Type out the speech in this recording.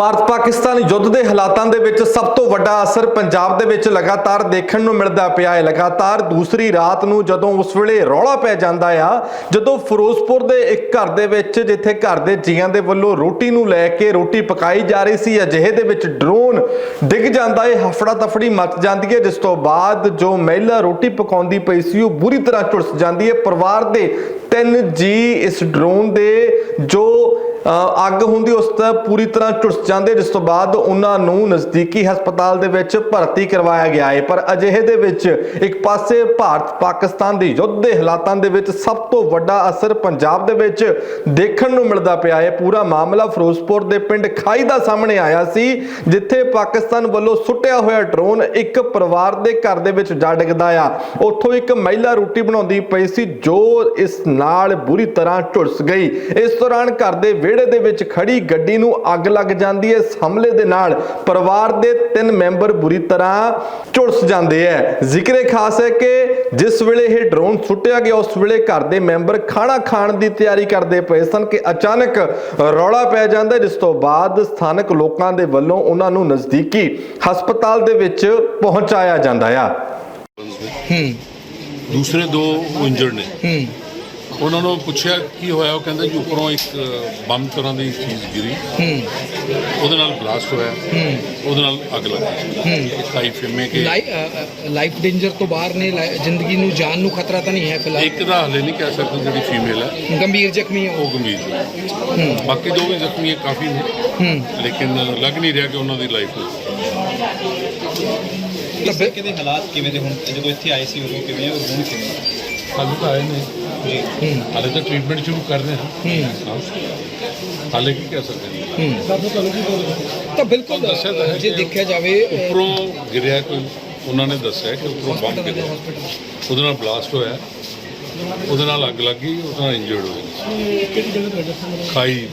ਭਾਰਤ ਪਾਕਿਸਤਾਨ ਯੁੱਧ ਦੇ ਹਾਲਾਤਾਂ ਦੇ ਵਿੱਚ ਸਭ ਤੋਂ ਵੱਡਾ ਅਸਰ ਪੰਜਾਬ ਦੇ ਵਿੱਚ ਲਗਾਤਾਰ ਦੇਖਣ ਨੂੰ ਮਿਲਦਾ ਪਿਆ ਹੈ। ਲਗਾਤਾਰ ਦੂਸਰੀ ਰਾਤ ਨੂੰ ਜਦੋਂ ਉਸ ਵੇਲੇ ਰੌਲਾ ਪੈ ਜਾਂਦਾ ਆ, ਜਦੋਂ ਫਿਰੋਜ਼ਪੁਰ ਦੇ ਇੱਕ ਘਰ ਦੇ ਵਿੱਚ, ਜਿੱਥੇ ਘਰ ਦੇ ਜੀਆਂ ਦੇ ਵੱਲੋਂ ਰੋਟੀ ਨੂੰ ਲੈ ਕੇ ਰੋਟੀ ਪਕਾਈ ਜਾ ਰਹੀ ਸੀ, ਅਜਿਹੇ ਦੇ ਵਿੱਚ ਡਰੋਨ ਡਿੱਗ ਜਾਂਦਾ ਹੈ ਹਫੜਾ ਤਫੜੀ ਮਚ ਜਾਂਦੀ ਹੈ ਜਿਸ ਤੋਂ ਬਾਅਦ ਜੋ ਮਹਿਲਾ ਰੋਟੀ ਪਕਾਉਂਦੀ ਪਈ ਸੀ, ਉਹ ਬੁਰੀ ਤਰ੍ਹਾਂ ਝੁਲਸ ਜਾਂਦੀ ਹੈ ਪਰਿਵਾਰ ਦੇ ਤਿੰਨ ਜੀ ਇਸ ਡਰੋਨ ਦੇ ਜੋ ਅੱਗ ਹੁੰਦੀ ਉਸ ਦਾ ਪੂਰੀ ਤਰ੍ਹਾਂ ਝੁਲਸ ਜਾਂਦੇ, ਜਿਸ ਤੋਂ ਬਾਅਦ ਉਹਨਾਂ ਨੂੰ ਨਜ਼ਦੀਕੀ ਹਸਪਤਾਲ ਦੇ ਵਿੱਚ ਭਰਤੀ ਕਰਵਾਇਆ ਗਿਆ ਹੈ। ਪਰ ਅਜਿਹੇ ਦੇ ਵਿੱਚ ਇੱਕ ਪਾਸੇ ਭਾਰਤ ਪਾਕਿਸਤਾਨ ਦੇ ਯੁੱਧ ਦੇ ਹਾਲਾਤਾਂ ਦੇ ਵਿੱਚ ਸਭ ਤੋਂ ਵੱਡਾ ਅਸਰ ਪੰਜਾਬ ਦੇ ਵਿੱਚ ਦੇਖਣ ਨੂੰ ਮਿਲਦਾ ਪਿਆ ਹੈ। ਪੂਰਾ ਮਾਮਲਾ ਫਿਰੋਜ਼ਪੁਰ ਦੇ ਪਿੰਡ ਖਾਈ ਦਾ ਸਾਹਮਣੇ ਆਇਆ ਸੀ, ਜਿੱਥੇ ਪਾਕਿਸਤਾਨ ਵੱਲੋਂ ਸੁੱਟਿਆ ਹੋਇਆ ਡਰੋਨ ਇੱਕ ਪਰਿਵਾਰ ਦੇ ਘਰ ਦੇ ਵਿੱਚ ਜਾ ਡਿੱਗਦਾ ਆ। ਉੱਥੋਂ ਇੱਕ ਮਹਿਲਾ ਰੋਟੀ ਬਣਾਉਂਦੀ ਪਈ ਸੀ, ਜੋ ਇਸ ਨਾਲ ਬੁਰੀ ਤਰ੍ਹਾਂ ਝੁਲਸ ਗਈ। ਇਸ ਦੌਰਾਨ ਘਰ ਦੇ ਵਿਹੜੇ ਦੇ ਵਿੱਚ ਖੜੀ ਗੱਡੀ ਨੂੰ ਅੱਗ ਲੱਗ ਜਾਂਦੀ ਹੈ। ਇਸ ਹਮਲੇ ਦੇ ਨਾਲ ਪਰਿਵਾਰ ਦੇ ਤਿੰਨ ਮੈਂਬਰ ਬੁਰੀ ਤਰ੍ਹਾਂ ਝੁਲਸ ਜਾਂਦੇ ਹੈ ਜ਼ਿਕਰੇ ਖਾਸ ਹੈ ਕਿ ਜਿਸ ਵੇਲੇ ਇਹ ਡਰੋਨ ਸੁੱਟਿਆ ਗਿਆ ਉਸ ਵੇਲੇ ਘਰ ਦੇ ਮੈਂਬਰ ਖਾਣਾ ਖਾਣ ਦੀ ਤਿਆਰੀ ਕਰਦੇ ਪਏ ਸਨ ਕਿ ਅਚਾਨਕ ਰੌਲਾ ਪੈ ਜਾਂਦਾ ਜਿਸ ਤੋਂ ਬਾਅਦ ਸਥਾਨਕ ਲੋਕਾਂ ਦੇ ਵੱਲੋਂ ਉਹਨਾਂ ਨੂੰ ਨਜ਼ਦੀਕੀ ਹਸਪਤਾਲ ਦੇ ਵਿੱਚ ਪਹੁੰਚਾਇਆ ਜਾਂਦਾ ਆ। ਦੂਸਰੇ ਦੋ ਇੰਜਰਡ ਨੇ। ਹੂੰ। ਉਹਨਾਂ ਨੂੰ ਪੁੱਛਿਆ ਕੀ ਹੋਇਆ ਉਹ ਕਹਿੰਦੇ ਜੀ ਉੱਪਰੋਂ ਇੱਕ ਬੰਮ ਤਰ੍ਹਾਂ ਦੀ ਚੀਜ਼ ਗਿਰੀ। ਹੂੰ। ਉਹਦੇ ਨਾਲ ਬਲਾਸਟ ਹੋਇਆ। ਉਹਦੇ ਨਾਲ ਅੱਗ ਲੱਗੀ ਇੱਕ ਹਾਈ ਫੇਮੇ ਕੇ ਲਾਈਫ ਡੇਂਜਰ ਤੋਂ ਬਾਹਰ ਨੇ ਜ਼ਿੰਦਗੀ ਨੂੰ ਜਾਨ ਨੂੰ ਖਤਰਾ ਤਾਂ ਨਹੀਂ ਹੈ ਫਿਲਹਾਲ। ਇੱਕ ਦਾ ਹਲੇ ਨਹੀਂ ਕਹਿ ਸਕਦੇ ਜਿਹੜੀ ਫੀਮੇਲ ਹੈ ਗੰਭੀਰ ਜ਼ਖਮੀ ਹੋ ਉਹ। ਗੰਭੀਰ ਹੈ। ਬਾਕੀ ਦੋ ਵੀ ਜ਼ਖਮੀ ਹੈ ਕਾਫੀ ਨੇ। ਹੂੰ। ਲੇਕਿਨ ਲੱਗ ਨਹੀਂ ਰਿਹਾ ਕਿ ਉਹਨਾਂ ਦੀ ਲਾਈਫ ਇਸ ਤਰੀਕੇ ਦੇ ਹਾਲਾਤ ਕਿਵੇਂ ਦੇ ਹੁਣ? ਜਦੋਂ ਇੱਥੇ ਆਏ ਸੀ ਉਦੋਂ ਕਿਵੇਂ ਔਰ ਹੁਣ ਕਿਵੇਂ ਹਾਲੇ ਤਾਂ ਆਏ ਨੇ। ਜੀ। ਹਾਲੇ ਤਾਂ ਟ੍ਰੀਟਮੈਂਟ ਸ਼ੁਰੂ ਕਰ ਰਹੇ ਹਾਂ। ਹਾਲੇ ਕੀ ਕਹਿ ਸਕਦੇ ਹਾਂ। ਤਾਂ ਬਿਲਕੁਲ ਦੱਸਿਆ ਤਾਂ ਹੈ ਜੇ ਕਿ ਦੇਖਿਆ ਜਾਵੇ ਅ, ਉੱਪਰੋਂ ਗਿਰਿਆ ਕੋਈ ਉਹਨਾਂ ਨੇ ਦੱਸਿਆ ਕਿ ਉੱਪਰੋਂ ਬੰਬ ਗਿਰਿਆ। ਉਹਦੇ ਨਾਲ ਬਲਾਸਟ ਹੋਇਆ। ਉਹਦੇ ਨਾਲ ਅੱਗ ਲੱਗੀ ਉਹਦੇ ਨਾਲ ਇੰਜਰਡ ਹੋਏ। ਖਾਈ।